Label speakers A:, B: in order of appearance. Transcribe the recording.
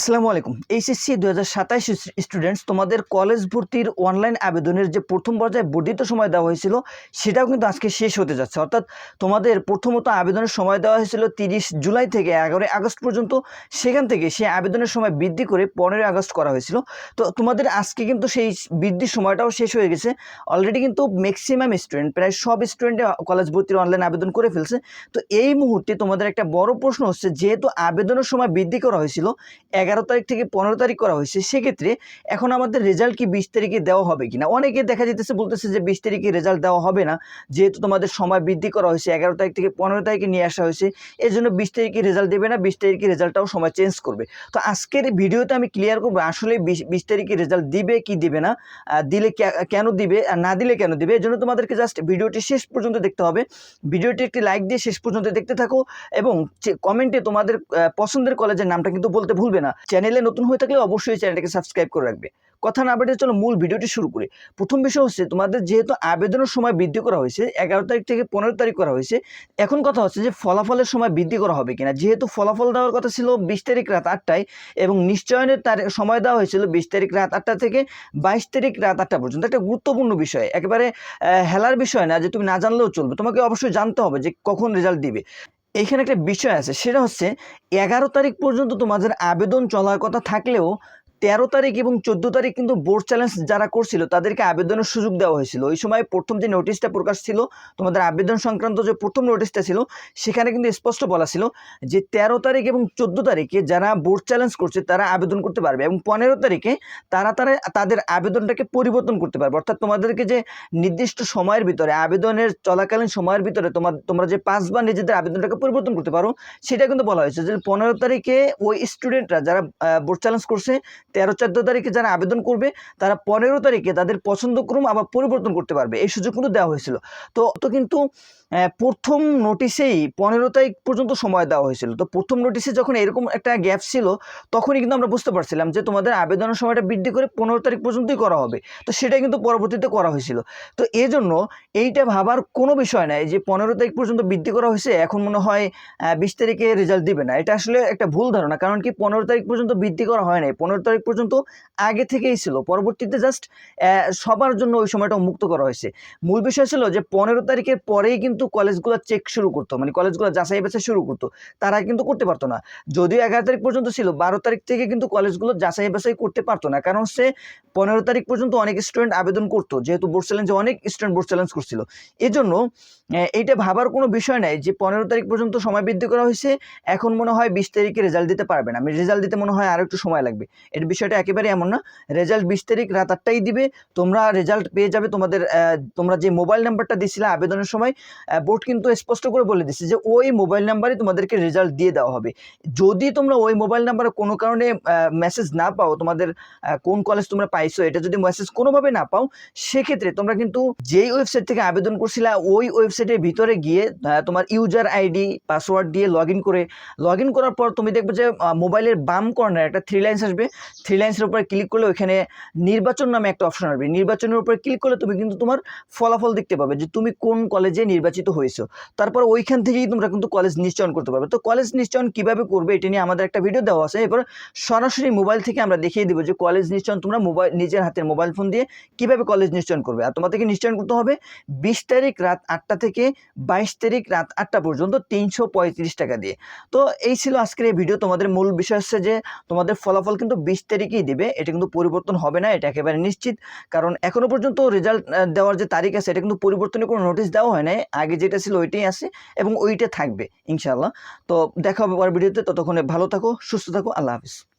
A: আসসালামু আলাইকুম। এইচএসসি দু হাজার সাতাইশ স্টুডেন্টস তোমাদের কলেজ ভর্তির অনলাইন আবেদনের যে প্রথম পর্যায়ে বর্ধিত সময় দেওয়া হয়েছিল, সেটাও কিন্তু আজকে শেষ হতে যাচ্ছে। অর্থাৎ তোমাদের প্রথমত আবেদনের সময় দেওয়া হয়েছিল তিরিশ জুলাই থেকে এগারোই আগস্ট পর্যন্ত। সেখান থেকে সেই আবেদনের সময় বৃদ্ধি করে পনেরোই আগস্ট করা হয়েছিল। তো তোমাদের আজকে কিন্তু সেই বৃদ্ধির সময়টাও শেষ হয়ে গেছে। অলরেডি কিন্তু ম্যাক্সিমাম স্টুডেন্ট প্রায় সব স্টুডেন্টে কলেজ ভর্তির অনলাইন আবেদন করে ফেলছে। তো এই মুহূর্তে তোমাদের একটা বড় প্রশ্ন হচ্ছে, যেহেতু আবেদনের সময় বৃদ্ধি করা হয়েছিল তারিখ থেকে পনেরো তারিখ করা হয়েছে, সেক্ষেত্রে এখন আমাদের রেজাল্ট কি বিশ তারিখে দেওয়া হবে কি না অনেকে দেখা যেতেছে বলতেছে যে বিশ তারিখে রেজাল্ট দেওয়া হবে না, যেহেতু তোমাদের সময় বৃদ্ধি করা হয়েছে, এগারো তারিখ থেকে পনেরো তারিখে নিয়ে আসা হয়েছে এই জন্য বিশ তারিখে রেজাল্ট দেবে না, বিশ তারিখে রেজাল্টটাও সময় চেঞ্জ করবে। তো আজকের ভিডিওতে আমি ক্লিয়ার করব, আসলে বিশ তারিখে রেজাল্ট দিবে কি দিবে না দিলে কেন দিবে, আর না দিলে কেন দিবে এই জন্য তোমাদেরকে জাস্ট ভিডিওটি শেষ পর্যন্ত দেখতে হবে। ভিডিওটি একটি লাইক দিয়ে শেষ পর্যন্ত দেখতে থাকো, এবং কমেন্টে তোমাদের পছন্দের কলেজের নামটা কিন্তু বলতে ভুলবে না। চ্যানেলে নতুন হয়ে থাকলে অবশ্যই চ্যানেলটাকে সাবস্ক্রাইব করে রাখবে। কথা না বাড়িয়ে চলো মূল ভিডিওটি শুরু করি। প্রথম বিষয় হচ্ছে, তোমাদের যেহেতু আবেদনের সময় বৃদ্ধি করা হয়েছে, এগারো তারিখ থেকে পনেরো তারিখ করা হয়েছে, এখন কথা হচ্ছে যে ফলাফলের সময় বৃদ্ধি করা হবে কিনা। যেহেতু ফলাফল দেওয়ার কথা ছিল বিশ তারিখ রাত আটটায় এবং নিশ্চয়নের তার সময় দেওয়া হয়েছিল বিশ তারিখ রাত আটটা থেকে বাইশ তারিখ রাত আটটা পর্যন্ত। একটা গুরুত্বপূর্ণ বিষয়। একেবারে হেলার বিষয় না যে তুমি না জানলেও চলবে। তোমাকে অবশ্যই জানতে হবে যে কখন রেজাল্ট দিবে। এইখানে একটা বিষয় আছে সেটা হচ্ছে এগারো তারিখ পর্যন্ত তোমাদের আবেদন চলার কথা থাকলেও তেরো তারিখ এবং চোদ্দ তারিখ কিন্তু বোর্ড চ্যালেঞ্জ যারা করছিল, তাদেরকে আবেদনের সুযোগ দেওয়া হয়েছিল। ওই সময় প্রথম যে নোটিশটা প্রকাশ ছিল, তোমাদের আবেদন সংক্রান্ত যে প্রথম নোটিশটা ছিল, সেখানে কিন্তু স্পষ্ট বলা ছিল যে তেরো তারিখ এবং চোদ্দ তারিখে যারা বোর্ড চ্যালেঞ্জ করছে, তারা আবেদন করতে পারবে এবং পনেরো তারিখে তারা তারা তাদের আবেদনটাকে পরিবর্তন করতে পারবে। অর্থাৎ তোমাদেরকে যে নির্দিষ্ট সময়ের ভিতরে, আবেদনের চলাকালীন সময়ের ভিতরে তোমার তোমরা যে পাঁচবার নিজেদের আবেদনটাকে পরিবর্তন করতে পারো, সেটা কিন্তু বলা হয়েছে যে পনেরো তারিখে ওই স্টুডেন্টরা যারা বোর্ড চ্যালেঞ্জ করছে তেরো, চোদ্দ তারিখে যারা আবেদন করবে, তারা পনেরো তারিখে তাদের পছন্দক্রম আবার পরিবর্তন করতে পারবে। এই সুযোগ কিন্তু দেওয়া হয়েছিল। তো তো কিন্তু প্রথম নোটিশেই পনেরো তারিখ পর্যন্ত সময় দেওয়া হয়েছিল। তো প্রথম নোটিশে যখন এরকম একটা গ্যাপ ছিল, তখনই কিন্তু আমরা বুঝতে পারছিলাম যে তোমাদের আবেদনের সময়টা বৃদ্ধি করে পনেরো তারিখ পর্যন্তই করা হবে। তো সেটা কিন্তু পরবর্তীতে করা হয়েছিল। তো এই জন্য এইটা ভাবার কোনো বিষয় নাই যে পনেরো তারিখ পর্যন্ত বৃদ্ধি করা হয়েছে, এখন মনে হয় বিশ তারিখে রেজাল্ট দিবে না। এটা আসলে একটা ভুল ধারণা। কারণ কি পনেরো তারিখ পর্যন্ত বৃদ্ধি করা হয় নাই। পনেরো তারিখ পর্যন্ত আগে থেকেই ছিল। পরবর্তীতে জাস্ট সবার জন্য ওই সময়টা মুক্ত করা হয়েছে। মূল বিষয় ছিল যে, পনেরো তারিখের পরেই কিন্তু কলেজগুলো চেক শুরু করতো। মানে কলেজগুলো যাচাই বাছাই শুরু করতো। তারা কিন্তু করতে পারতো না। যদিও এগারো তারিখ পর্যন্ত ছিল, বারো তারিখ থেকে কিন্তু কলেজগুলো যাচাই বাছাই করতে পারতো না। কারণ সে পনেরো তারিখ পর্যন্ত অনেক স্টুডেন্ট আবেদন করতো, যেহেতু বোর্ড চ্যালেঞ্জে অনেক স্টুডেন্ট বোর্ড চ্যালেঞ্জ করছিল। এই জন্য এইটা ভাবার কোনো বিষয় নাই যে পনেরো তারিখ পর্যন্ত সময় বৃদ্ধি করা হয়েছে, এখন মনে হয় বিশ তারিখে রেজাল্ট দিতে পারবে না। আমি রেজাল্ট দিতে মনে হয় আরও একটু সময় লাগবে। এর বিষয়টা একেবারে এমন না। রেজাল্ট বিশ তারিখ রাত আটটাই দিবে। তোমরা রেজাল্ট পেয়ে যাবে তোমাদের তোমরা যে মোবাইল নাম্বারটা দিছিলে আবেদনের সময় বোর্ড কিন্তু স্পষ্ট করে বলে দিচ্ছে যে ওই মোবাইল নাম্বারে তোমাদেরকে রেজাল্ট দিয়ে দেওয়া হবে। যদি তোমরা ওই মোবাইল নাম্বারে কোনো কারণে মেসেজ না পাও, তোমাদের কোন কলেজ তোমরা পাইছো এটা যদি মেসেজ কোনোভাবে না পাও, সেক্ষেত্রে তোমরা কিন্তু যেই ওয়েবসাইট থেকে আবেদন করছিলা, ওই ওয়েবসাইটের ভিতরে গিয়ে তোমার ইউজার আইডি পাসওয়ার্ড দিয়ে লগ করে লগ করার পর তুমি দেখবে যে মোবাইলের বাম কর্নারে একটা থ্রি লাইন্স আসবে। থ্রি লাইন্সের উপরে ক্লিক করলে ওইখানে নির্বাচন নামে একটা অপশন আসবে। নির্বাচনের উপরে ক্লিক করলে তুমি কিন্তু তোমার ফলাফল দেখতে পাবে যে তুমি কোন কলেজে নির্বাচিত হয়েছো। তারপর ওইখান থেকেই তোমরা কিন্তু কলেজ নিশ্চয়ন করতে পারবে। তো কলেজ নিশ্চয়ন কীভাবে করবে এটা নিয়ে আমাদের একটা ভিডিও দেওয়া আছে। এরপর সরাসরি মোবাইল থেকে আমরা দেখিয়ে দেবো যে কলেজ নিশ্চয়ন তোমরা মোবাইল নিজের হাতের মোবাইল ফোন দিয়ে কীভাবে কলেজ নিশ্চয়ন করবে? আর তোমাদেরকে নিশ্চয়ন করতে হবে বিশ তারিখ রাত আটটা থেকে বাইশ তারিখ রাত আটটা পর্যন্ত তিনশো পঁয়ত্রিশ টাকা দিয়ে। তো এই ছিল আজকের এই ভিডিও তোমাদের মূল বিষয় হচ্ছে যে তোমাদের ফলাফল কিন্তু বিশ তারিখেই দেবে। এটা কিন্তু পরিবর্তন হবে না, এটা একেবারে নিশ্চিত। কারণ এখনও পর্যন্ত রেজাল্ট দেওয়ার যে তারিখ আছে, এটা কিন্তু পরিবর্তনের কোনো নোটিশ দেওয়া হয় নাই। আগে যেটা ছিল ওইটাই আছে এবং ওইটা থাকবে ইনশাল্লাহ তো দেখা হবে পরের ভিডিওতে ততক্ষণে ভালো থাকো, সুস্থ থাকো। আল্লাহ হাফিজ।